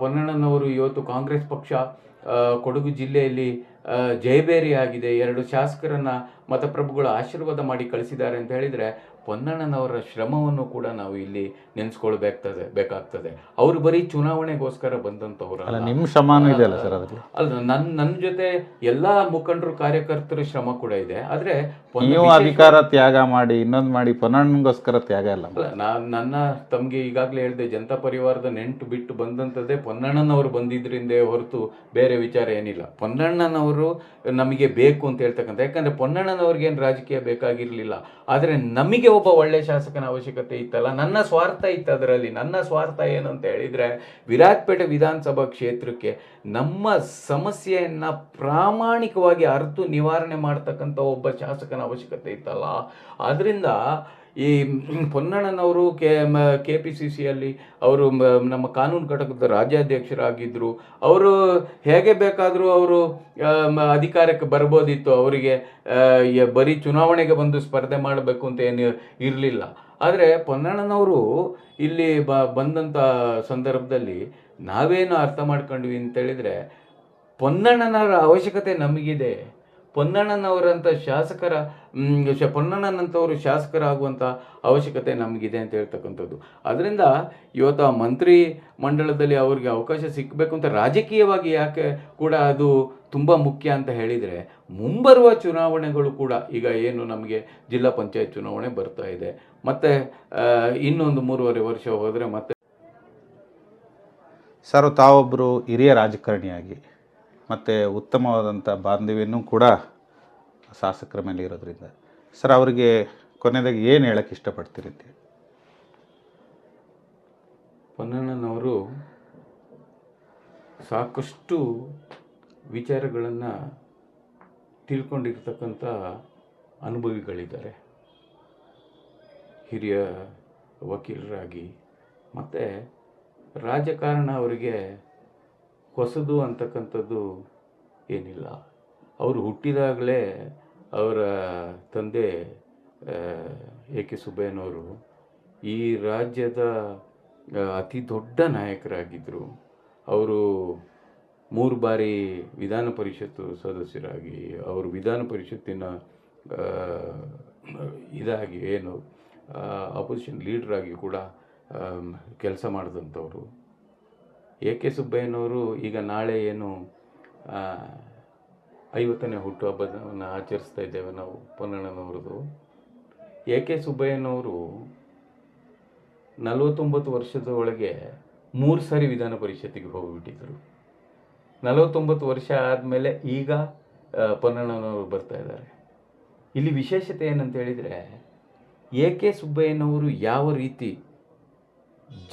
ಪೊನ್ನಣ್ಣನವರು ಇವತ್ತು ಕಾಂಗ್ರೆಸ್ ಪಕ್ಷ ಕೊಡಗು ಜಿಲ್ಲೆಯಲ್ಲಿ ಜಯಬೇರಿಯಾಗಿದೆ ಎರಡು ಶಾಸಕರನ್ನು ಮತಪ್ರಭುಗಳು ಆಶೀರ್ವಾದ ಮಾಡಿ ಕಳಿಸಿದ್ದಾರೆ ಅಂತ ಹೇಳಿದರೆ ಪೊನ್ನಣ್ಣನವರ ಶ್ರಮವನ್ನು ಕೂಡ ನಾವು ಇಲ್ಲಿ ನೆನೆಸ್ಕೊಳ್ಬೇಕಾಗ್ತದೆ ಬೇಕಾಗ್ತದೆ. ಅವರು ಬರೀ ಚುನಾವಣೆಗೋಸ್ಕರ ಅಲ್ಲ ಬಂದಂಥವ್ರು ನಿಮ್ಮ ಶ್ರಮನೂ ಇದೆಯಲ್ಲ ಸರ್ ಅದರಲ್ಲಿ? ಅಲ್ಲ ನನ್ನ ನನ್ನ ಜೊತೆ ಎಲ್ಲಾ ಮುಖಂಡರು ಕಾರ್ಯಕರ್ತರ ಶ್ರಮ ಕೂಡ ಇದೆ. ಆದರೆ ನೀವು ಅಧಿಕಾರ ತ್ಯಾಗ ಮಾಡಿ ಇನ್ನೊಂದು ಮಾಡಿ ಪೊನ್ನಣ್ಣನಿಗೋಸ್ಕರ ತ್ಯಾಗ ಇಲ್ಲ ಅಲ್ಲ ನಾನ್ ನನ್ನ ತಮಗೆ ಈಗಾಗಲೇ ಹೇಳಿದೆ ಜನತಾ ಪರಿವಾರದ ನೆಂಟು ಬಿಟ್ಟು ಬಂದಂಥದ್ದೇ ಪೊನ್ನಣ್ಣನವರು ಬಂದಿದ್ರಿಂದೇ ಹೊರತು ಬೇರೆ ವಿಚಾರ ಏನಿಲ್ಲ. ಪೊನ್ನಣ್ಣನವರು ನಮಗೆ ಬೇಕು ಅಂತ ಹೇಳ್ತಕ್ಕಂಥ ಯಾಕಂದ್ರೆ ಪೊನ್ನಣ್ಣನವ್ರಿಗೆ ಏನು ರಾಜಕೀಯ ಬೇಕಾಗಿರಲಿಲ್ಲ. ಆದರೆ ನಮಗೆ ಒಬ್ಬ ಒಳ್ಳೆ ಶಾಸಕನ ಅವಶ್ಯಕತೆ ಇತ್ತಲ್ಲ? ನನ್ನ ಸ್ವಾರ್ಥ ಇತ್ತು ಅದರಲ್ಲಿ. ನನ್ನ ಸ್ವಾರ್ಥ ಏನು ಅಂತ ಹೇಳಿದ್ರೆ ವಿರಾಜಪೇಟೆ ವಿಧಾನಸಭಾ ಕ್ಷೇತ್ರಕ್ಕೆ ನಮ್ಮ ಸಮಸ್ಯೆಯನ್ನು ಪ್ರಾಮಾಣಿಕವಾಗಿ ಅರ್ಥ ನಿವಾರಣೆ ಮಾಡ್ತಕ್ಕಂಥ ಒಬ್ಬ ಶಾಸಕನ ಅವಶ್ಯಕತೆ ಇತ್ತಲ್ಲ? ಆದ್ರಿಂದ ಈ ಪೊನ್ನಣ್ಣನವರು ಕೆ ಕೆ ಪಿ ಸಿ ಸಿಯಲ್ಲಿ ಅವರು, ಮ- ನಮ್ಮ ಕಾನೂನು ಘಟಕದ ರಾಜ್ಯಾಧ್ಯಕ್ಷರಾಗಿದ್ದರು ಅವರು ಹೇಗೆ ಬೇಕಾದರೂ ಅವರು ಮ- ಅಧಿಕಾರಕ್ಕೆ ಬರ್ಬೋದಿತ್ತು. ಅವರಿಗೆ ಬರೀ ಚುನಾವಣೆಗೆ ಬಂದು ಸ್ಪರ್ಧೆ ಮಾಡಬೇಕು ಅಂತ ಏನು ಇರಲಿಲ್ಲ. ಆದರೆ ಪೊನ್ನಣ್ಣನವರು ಇಲ್ಲಿ ಬ ಬಂದಂಥ ಸಂದರ್ಭದಲ್ಲಿ ನಾವೇನು ಅರ್ಥ ಮಾಡ್ಕೊಂಡ್ವಿ ಅಂತೇಳಿದರೆ ಪೊನ್ನಣ್ಣನವರ ಅವಶ್ಯಕತೆ ನಮಗಿದೆ. ಪೊನ್ನಣ್ಣನವರಂಥ ಶಾಸಕರ ಪೊನ್ನಣ್ಣನಂಥವರು ಶಾಸಕರಾಗುವಂಥ ಅವಶ್ಯಕತೆ ನಮಗಿದೆ ಅಂತ ಹೇಳ್ತಕ್ಕಂಥದ್ದು. ಅದರಿಂದ ಇವತ್ತು ಆ ಮಂತ್ರಿ ಮಂಡಲದಲ್ಲಿ ಅವರಿಗೆ ಅವಕಾಶ ಸಿಕ್ಕಬೇಕು ಅಂತ ರಾಜಕೀಯವಾಗಿ ಯಾಕೆ ಕೂಡ ಅದು ತುಂಬ ಮುಖ್ಯ ಅಂತ ಹೇಳಿದರೆ, ಮುಂಬರುವ ಚುನಾವಣೆಗಳು ಕೂಡ ಈಗ ಏನು ನಮಗೆ ಜಿಲ್ಲಾ ಪಂಚಾಯತ್ ಚುನಾವಣೆ ಬರ್ತಾ ಇದೆ. ಮತ್ತು ಇನ್ನೊಂದು ಮೂರುವರೆ ವರ್ಷ ಹೋದರೆ ಮತ್ತೆ ಸರ್ ತಾವೊಬ್ಬರು ಹಿರಿಯ ರಾಜಕಾರಣಿಯಾಗಿ ಮತ್ತು ಉತ್ತಮವಾದಂಥ ಬಾಂಧವ್ಯನೂ ಕೂಡ ಶಾಸಕರ ಮೇಲೆ ಇರೋದ್ರಿಂದ ಸರ್, ಅವರಿಗೆ ಕೊನೆಯದಾಗಿ ಏನು ಹೇಳಕ್ಕೆ ಇಷ್ಟಪಡ್ತೀರಿ ಅಂತ? ಪೊನ್ನಣ್ಣನವರು ಸಾಕಷ್ಟು ವಿಚಾರಗಳನ್ನು ತಿಳ್ಕೊಂಡಿರ್ತಕ್ಕಂಥ ಅನುಭವಿಗಳಿದ್ದಾರೆ ಹಿರಿಯ ವಕೀಲರಾಗಿ, ಮತ್ತು ರಾಜಕಾರಣ ಅವರಿಗೆ ಹೊಸದು ಅಂತಕ್ಕಂಥದ್ದು ಏನಿಲ್ಲ. ಅವರು ಹುಟ್ಟಿದಾಗಲೇ ಅವರ ತಂದೆ ಎ ಕೆ ಸುಬ್ಬಯ್ಯನವರು ಈ ರಾಜ್ಯದ ಅತಿ ದೊಡ್ಡ ನಾಯಕರಾಗಿದ್ದರು ಅವರು ಮೂರು ಬಾರಿ ವಿಧಾನ ಪರಿಷತ್ತು ಸದಸ್ಯರಾಗಿ, ಅವರು ವಿಧಾನ ಪರಿಷತ್ತಿನ ಇದಾಗಿ ಏನು ಅಪೋಸಿಷನ್ ಲೀಡ್ರಾಗಿ ಕೂಡ ಕೆಲಸ ಮಾಡಿದಂಥವ್ರು. ಎ ಕೆ ಸುಬ್ಬಯ್ಯನವರು ಈಗ ನಾಳೆ ಏನು ಐವತ್ತನೇ ಹುಟ್ಟುಹಬ್ಬವನ್ನು ಆಚರಿಸ್ತಾ ಇದ್ದೇವೆ ನಾವು ಪೊನ್ನಣ್ಣನವ್ರದ್ದು ಎ ಕೆ ಸುಬ್ಬಯ್ಯನವರು ನಲವತ್ತೊಂಬತ್ತು ವರ್ಷದ ಒಳಗೆ ಮೂರು ಸಾರಿ ವಿಧಾನ ಪರಿಷತ್ತಿಗೆ ಹೋಗಿಬಿಟ್ಟಿದ್ದರು ನಲವತ್ತೊಂಬತ್ತು ವರ್ಷ ಆದಮೇಲೆ ಈಗ ಪೊನ್ನಣ್ಣನವರು ಬರ್ತಾ ಇದ್ದಾರೆ. ಇಲ್ಲಿ ವಿಶೇಷತೆ ಏನಂತ ಹೇಳಿದರೆ ಎ ಕೆ ಸುಬ್ಬಯ್ಯನವರು ಯಾವ ರೀತಿ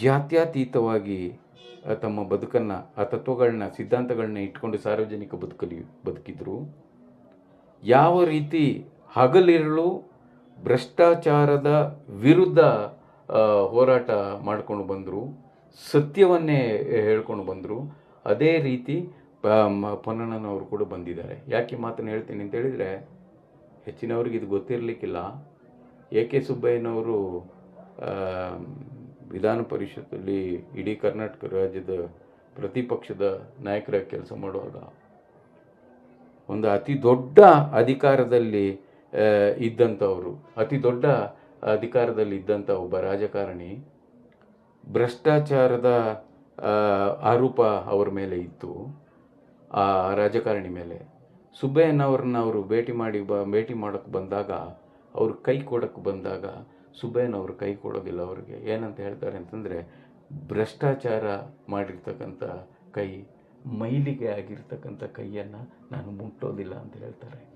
ಜಾತ್ಯತೀತವಾಗಿ ತಮ್ಮ ಬದುಕನ್ನು, ಆ ತತ್ವಗಳನ್ನ ಸಿದ್ಧಾಂತಗಳನ್ನ ಇಟ್ಕೊಂಡು ಸಾರ್ವಜನಿಕ ಬದುಕಲಿ, ಬದುಕಿದ್ರು. ಯಾವ ರೀತಿ ಹಗಲಿರಲು ಭ್ರಷ್ಟಾಚಾರದ ವಿರುದ್ಧ ಹೋರಾಟ ಮಾಡ್ಕೊಂಡು ಬಂದರು, ಸತ್ಯವನ್ನೇ ಹೇಳ್ಕೊಂಡು ಬಂದರು, ಅದೇ ರೀತಿ ಪೊನ್ನಣ್ಣನವರು ಕೂಡ ಬಂದಿದ್ದಾರೆ. ಯಾಕೆ ಮಾತನ್ನು ಹೇಳ್ತೀನಿ ಅಂತ ಹೇಳಿದರೆ, ಹೆಚ್ಚಿನವ್ರಿಗೆ ಇದು ಗೊತ್ತಿರಲಿಕ್ಕಿಲ್ಲ. ಎ ಕೆ ಸುಬ್ಬಯ್ಯನವರು ವಿಧಾನ ಪರಿಷತ್ತಲ್ಲಿ ಇಡೀ ಕರ್ನಾಟಕ ರಾಜ್ಯದ ಪ್ರತಿಪಕ್ಷದ ನಾಯಕರಾಗಿ ಕೆಲಸ ಮಾಡುವಾಗ ಒಂದು ಅತಿ ದೊಡ್ಡ ಅಧಿಕಾರದಲ್ಲಿ ಇದ್ದಂಥವರು, ಅತಿ ದೊಡ್ಡ ಅಧಿಕಾರದಲ್ಲಿ ಇದ್ದಂಥ ಒಬ್ಬ ರಾಜಕಾರಣಿ ಭ್ರಷ್ಟಾಚಾರದ ಆರೋಪ ಅವರ ಮೇಲೆ ಇತ್ತು, ಆ ರಾಜಕಾರಣಿ ಮೇಲೆ. ಸುಬ್ಬಯ್ಯನವ್ರನ್ನ ಅವರು ಭೇಟಿ ಮಾಡಿ ಬ, ಭೇಟಿ ಮಾಡೋಕ್ಕೆ ಬಂದಾಗ, ಅವರು ಕೈ ಕೊಡೋಕ್ಕೆ ಬಂದಾಗ ಸುಬ್ಬಯ್ಯನವರು ಕೈ ಕೊಡೋದಿಲ್ಲ ಅವ್ರಿಗೆ. ಏನಂತ ಹೇಳ್ತಾರೆ ಅಂತಂದರೆ, ಭ್ರಷ್ಟಾಚಾರ ಮಾಡಿರ್ತಕ್ಕಂಥ ಕೈ, ಮೈಲಿಗೆ ಆಗಿರ್ತಕ್ಕಂಥ ಕೈಯನ್ನು ನಾನು ಮುಟ್ಟೋದಿಲ್ಲ ಅಂತ ಹೇಳ್ತಾರೆ.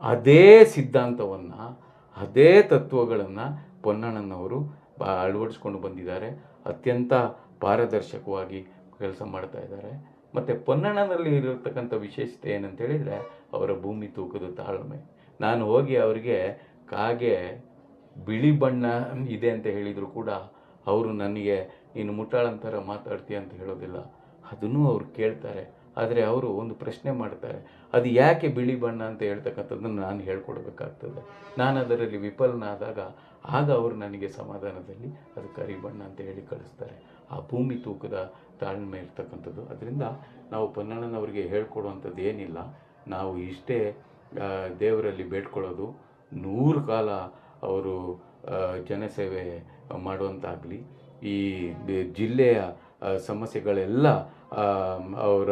ಅದೇ ಸಿದ್ಧಾಂತವನ್ನು, ಅದೇ ತತ್ವಗಳನ್ನು ಪೊನ್ನಣ್ಣನವರು ಅಳವಡಿಸ್ಕೊಂಡು ಬಂದಿದ್ದಾರೆ. ಅತ್ಯಂತ ಪಾರದರ್ಶಕವಾಗಿ ಕೆಲಸ ಮಾಡ್ತಾ ಇದ್ದಾರೆ. ಮತ್ತು ಪೊನ್ನಣ್ಣನಲ್ಲಿ ಇರತಕ್ಕಂಥ ವಿಶೇಷತೆ ಏನಂತ ಹೇಳಿದರೆ, ಅವರ ಭೂಮಿ ತೂಕದ ತಾಳ್ಮೆ. ನಾನು ಹೋಗಿ ಅವರಿಗೆ ಕಾಗೆ ಬಿಳಿ ಬಣ್ಣ ಇದೆ ಅಂತ ಹೇಳಿದರೂ ಕೂಡ ಅವರು ನನಗೆ, ನೀನು ಮುಟ್ಟಾಳಂತರ ಮಾತಾಡ್ತೀಯ ಅಂತ ಹೇಳೋದಿಲ್ಲ. ಅದನ್ನು ಅವರು ಕೇಳ್ತಾರೆ. ಆದರೆ ಅವರು ಒಂದು ಪ್ರಶ್ನೆ ಮಾಡ್ತಾರೆ. ಅದು ಯಾಕೆ ಬಿಳಿ ಬಣ್ಣ ಅಂತ ಹೇಳ್ತಕ್ಕಂಥದ್ದನ್ನು ನಾನು ಹೇಳ್ಕೊಡ್ಬೇಕಾಗ್ತದೆ. ನಾನು ಅದರಲ್ಲಿ ವಿಫಲನಾದಾಗ ಆಗ ಅವರು ನನಗೆ ಸಮಾಧಾನದಲ್ಲಿ ಅದು ಕರಿ ಬಣ್ಣ ಅಂತ ಹೇಳಿ ಕಳಿಸ್ತಾರೆ. ಆ ಭೂಮಿ ತೂಕದ ತಾಳ್ಮೆ ಇರ್ತಕ್ಕಂಥದ್ದು. ಅದರಿಂದ ನಾವು ಪೊನ್ನಣ್ಣನವರಿಗೆ ಹೇಳ್ಕೊಡುವಂಥದ್ದು ಏನಿಲ್ಲ. ನಾವು ಇಷ್ಟೇ ದೇವರಲ್ಲಿ ಬೇಡ್ಕೊಳ್ಳೋದು ನೂರು ಕಾಲ ಅವರು ಜನಸೇವೆ ಮಾಡುವಂತಾಗಲಿ, ಈ ಜಿಲ್ಲೆಯ ಸಮಸ್ಯೆಗಳೆಲ್ಲ ಅವರ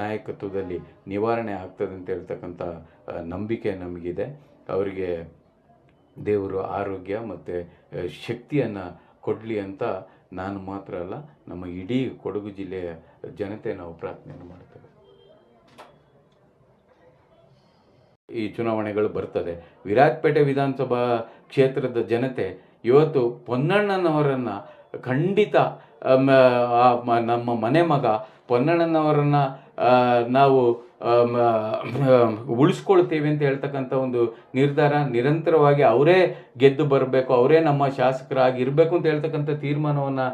ನಾಯಕತ್ವದಲ್ಲಿ ನಿವಾರಣೆ ಆಗ್ತದೆ ಅಂತ ಹೇಳ್ತಕ್ಕಂಥ ನಂಬಿಕೆ ನಮಗಿದೆ. ಅವರಿಗೆ ದೇವರು ಆರೋಗ್ಯ ಮತ್ತು ಶಕ್ತಿಯನ್ನು ಕೊಡಲಿ ಅಂತ ನಾನು ಮಾತ್ರ ಅಲ್ಲ, ನಮ್ಮ ಇಡೀ ಕೊಡಗು ಜಿಲ್ಲೆಯ ಜನತೆ ನಾವು ಪ್ರಾರ್ಥನೆಯನ್ನು ಮಾಡ್ತೇವೆ ಈ ಚುನಾವಣೆಗಳು ಬರ್ತದೆ. ವಿರಾಟ್ಪೇಟೆ ವಿಧಾನಸಭಾ ಕ್ಷೇತ್ರದ ಜನತೆ ಇವತ್ತು ಪೊನ್ನಣ್ಣನವರನ್ನು ಖಂಡಿತ ನಮ್ಮ ಮನೆ ಮಗ ಪೊನ್ನಣ್ಣನವರನ್ನು ನಾವು ಉಳಿಸ್ಕೊಳ್ತೇವೆ ಅಂತ ಹೇಳ್ತಕ್ಕಂಥ ಒಂದು ನಿರ್ಧಾರ ನಿರಂತರವಾಗಿ ಅವರೇ ಗೆದ್ದು ಬರಬೇಕು, ಅವರೇ ನಮ್ಮ ಶಾಸಕರಾಗಿ ಇರಬೇಕು ಅಂತ ಹೇಳ್ತಕ್ಕಂಥ ತೀರ್ಮಾನವನ್ನು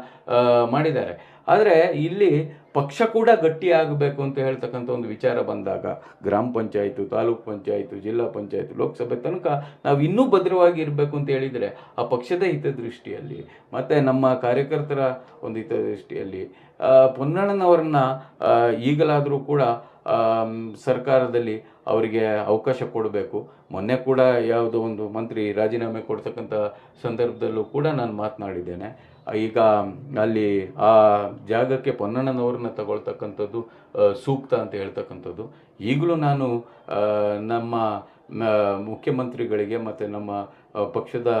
ಮಾಡಿದ್ದಾರೆ. ಆದರೆ ಇಲ್ಲಿ ಪಕ್ಷ ಕೂಡ ಗಟ್ಟಿಯಾಗಬೇಕು ಅಂತ ಹೇಳ್ತಕ್ಕಂಥ ಒಂದು ವಿಚಾರ ಬಂದಾಗ ಗ್ರಾಮ ಪಂಚಾಯಿತು, ತಾಲೂಕ್ ಪಂಚಾಯಿತು, ಜಿಲ್ಲಾ ಪಂಚಾಯತ್, ಲೋಕಸಭೆ ತನಕ ನಾವು ಇನ್ನೂ ಭದ್ರವಾಗಿ ಇರಬೇಕು ಅಂತ ಹೇಳಿದರೆ ಆ ಪಕ್ಷದ ಹಿತದೃಷ್ಟಿಯಲ್ಲಿ ಮತ್ತು ನಮ್ಮ ಕಾರ್ಯಕರ್ತರ ಒಂದು ಹಿತದೃಷ್ಟಿಯಲ್ಲಿ ಪೊನ್ನಣ್ಣನವ್ರನ್ನ ಈಗಲಾದರೂ ಕೂಡ ಸರ್ಕಾರದಲ್ಲಿ ಅವರಿಗೆ ಅವಕಾಶ ಕೊಡಬೇಕು. ಮೊನ್ನೆ ಕೂಡ ಯಾವುದೋ ಒಂದು ಮಂತ್ರಿ ರಾಜೀನಾಮೆ ಕೊಡ್ತಕ್ಕಂಥ ಸಂದರ್ಭದಲ್ಲೂ ಕೂಡ ನಾನು ಮಾತನಾಡಿದ್ದೇನೆ. ಈಗ ಅಲ್ಲಿ ಆ ಜಾಗಕ್ಕೆ ಪೊನ್ನಣ್ಣನವ್ರನ್ನ ತಗೊಳ್ತಕ್ಕಂಥದ್ದು ಸೂಕ್ತ ಅಂತ ಹೇಳ್ತಕ್ಕಂಥದ್ದು. ಈಗಲೂ ನಾನು ನಮ್ಮ ಮುಖ್ಯಮಂತ್ರಿಗಳಿಗೆ ಮತ್ತು ನಮ್ಮ ಪಕ್ಷದ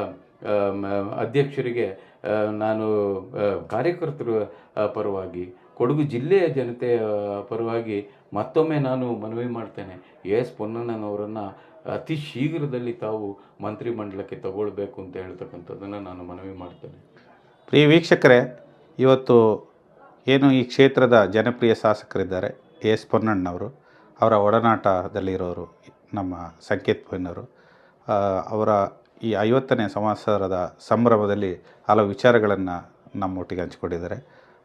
ಅಧ್ಯಕ್ಷರಿಗೆ ನಾನು ಕಾರ್ಯಕರ್ತರ ಪರವಾಗಿ, ಕೊಡಗು ಜಿಲ್ಲೆಯ ಜನತೆಯ ಪರವಾಗಿ ಮತ್ತೊಮ್ಮೆ ನಾನು ಮನವಿ ಮಾಡ್ತೇನೆ. ಎ ಎಸ್ ಪೊನ್ನಣ್ಣನವರನ್ನು ಅತಿ ಶೀಘ್ರದಲ್ಲಿ ತಾವು ಮಂತ್ರಿಮಂಡಲಕ್ಕೆ ತಗೊಳ್ಬೇಕು ಅಂತ ಹೇಳ್ತಕ್ಕಂಥದ್ದನ್ನು ನಾನು ಮನವಿ ಮಾಡ್ತೇನೆ. ಪ್ರಿಯ ವೀಕ್ಷಕರೇ, ಇವತ್ತು ಏನು ಈ ಕ್ಷೇತ್ರದ ಜನಪ್ರಿಯ ಶಾಸಕರಿದ್ದಾರೆ ಎಸ್ ಪೊನ್ನಣ್ಣವರು ಅವರ ಒಡನಾಟದಲ್ಲಿರೋರು, ನಮ್ಮ ಸಂಕೇತ್ ಪೊನ್ನವರು ಅವರ ಈ ಐವತ್ತನೇ ಸಂವತ್ಸರದ ಸಂಭ್ರಮದಲ್ಲಿ ಹಲವು ವಿಚಾರಗಳನ್ನು ನಮ್ಮೊಟ್ಟಿಗೆ ಹಂಚಿಕೊಂಡಿದ್ದಾರೆ.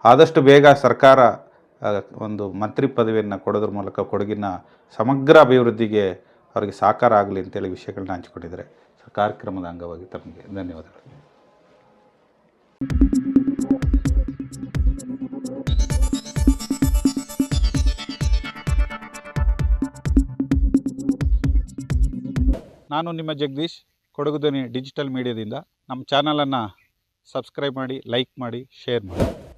ಆದಷ್ಟು ಬೇಗ ಸರ್ಕಾರ ಒಂದು ಮಂತ್ರಿ ಪದವಿಯನ್ನು ಕೊಡೋದ್ರ ಮೂಲಕ ಕೊಡಗಿನ ಸಮಗ್ರ ಅಭಿವೃದ್ಧಿಗೆ ಅವರಿಗೆ ಸಾಕಾರ ಆಗಲಿ ಅಂತೇಳಿ ವಿಷಯಗಳನ್ನ ಹಂಚಿಕೊಂಡಿದ್ದಾರೆ. ಸೊ, ಕಾರ್ಯಕ್ರಮದ ಅಂಗವಾಗಿ ತಮಗೆ ಧನ್ಯವಾದಗಳು. ನಾನು ನಿಮ್ಮ ಜಗದೀಶ್, ಕೊಡಗು ಧ್ವನಿ ಡಿಜಿಟಲ್ ಮೀಡಿಯಾದಿಂದ. ನಮ್ಮ ಚಾನಲನ್ನು ಸಬ್ಸ್ಕ್ರೈಬ್ ಮಾಡಿ, ಲೈಕ್ ಮಾಡಿ, ಶೇರ್ ಮಾಡಿ.